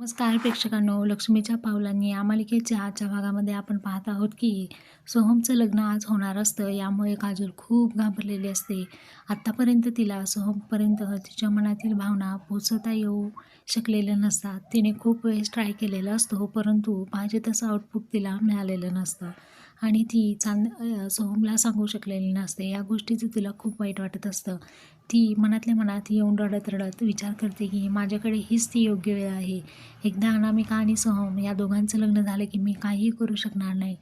नमस्कार प्रेक्षकांनो लक्ष्मीच्या पावलांनी या मालिकेच्या आजच्या भागामध्ये आपण पाहत आहोत की सोहमचं लग्न आज होणार असतं यामुळे काजल खूप घाबरलेली असते. आत्तापर्यंत तिला सोहमपर्यंत तिच्या मनातील भावना पोचवता येऊ शकलेल्या नसतात. तिने खूप वेळेस ट्राय केलेला असतो परंतु पाहिजे तसं आउटपुट तिला मिळालेलं नसतं. आणि ती चांद सोहमला सांगू शकलेली नसते. या गोष्टीचं तिला खूप वाईट वाटत असतं. ती मनातल्या मनात येऊन रडत रडत विचार करते की माझ्याकडे हीच ती योग्य वेळ आहे. एकदा अनामिका आणि सोहम या दोघांचं लग्न झालं की मी काहीही करू शकणार नाही.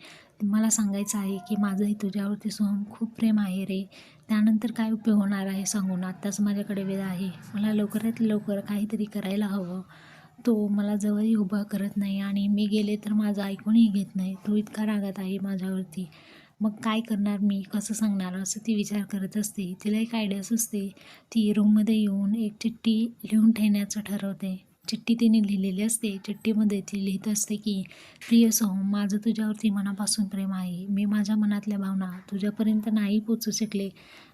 मला सांगायचं आहे की माझंही तुझ्यावरती सोहम खूप प्रेम आहे रे. त्यानंतर काय उपयोग होणार आहे सांगून आत्ताच माझ्याकडे वेळ आहे. मला लवकरात लवकर काहीतरी करायला हवं. तो मला जवळही उभा करत नाही आणि मी गेले तर माझं ऐकूनही घेत नाही. तो इतका रागात आहे माझ्यावरती. मग काय करणार मी? कसं सांगणार? असं ती विचार करत असते. तिला एक आयडिया सुचते. ती रूममध्ये येऊन एक चिठ्ठी लिहून ठेवण्याचं ठरवते. चिठ्ठी तिने लिहिलेली असते. चिठ्ठीमध्ये ती लिहित असते की प्रिय सोहम माझं तुझ्यावरती मनापासून प्रेम आहे. मी माझ्या मनातल्या भावना तुझ्यापर्यंत नाही पोचू शकले.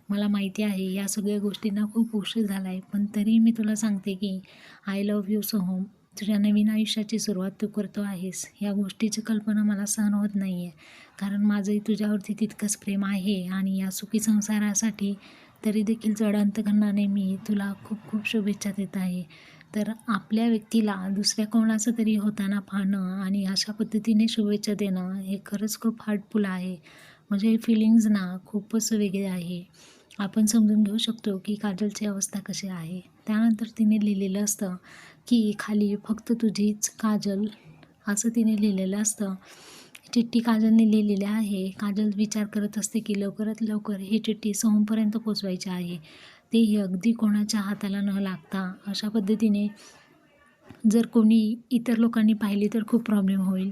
मला माहिती आहे या सगळ्या गोष्टींना खूप उशीर झाला आहे पण तरी मी तुला सांगते की आय लव्ह यू सोहम तुझ्या नवीन आयुष्याची सुरुवात तू करतो आहेस. या गोष्टीची कल्पना मला सहन होत नाही आहे कारण माझंही तुझ्यावरती तितकंच प्रेम आहे आणि या सुखी संसारासाठी तरी देखील जड अंतकरणाने मी तुला खूप खूप शुभेच्छा देत आहे. तर आपल्या व्यक्तीला दुसऱ्या कोणाचं तरी होताना पाहणं आणि अशा पद्धतीने शुभेच्छा देणं हे खरंच खूप हार्टफुल आहे. म्हणजे हे फिलिंग्ज ना खूपच वेगळे आहे. आपण समजून घेऊ शकतो की काजलची अवस्था कशी आहे. त्यानंतर तिने लिहिलेलं असतं की खाली फक्त तुझीच काजल असं तिने लिहिलेलं असतं. चिठ्ठी काजलने लिहिलेली आहे. काजल विचार करत असते की लवकरात लवकर ही चिठ्ठी सोमपर्यंत पोचवायची आहे. तेही अगदी कोणाच्या हाताला न लागता. अशा पद्धतीने जर कोणी इतर लोकांनी पाहिली तर खूप प्रॉब्लेम होईल.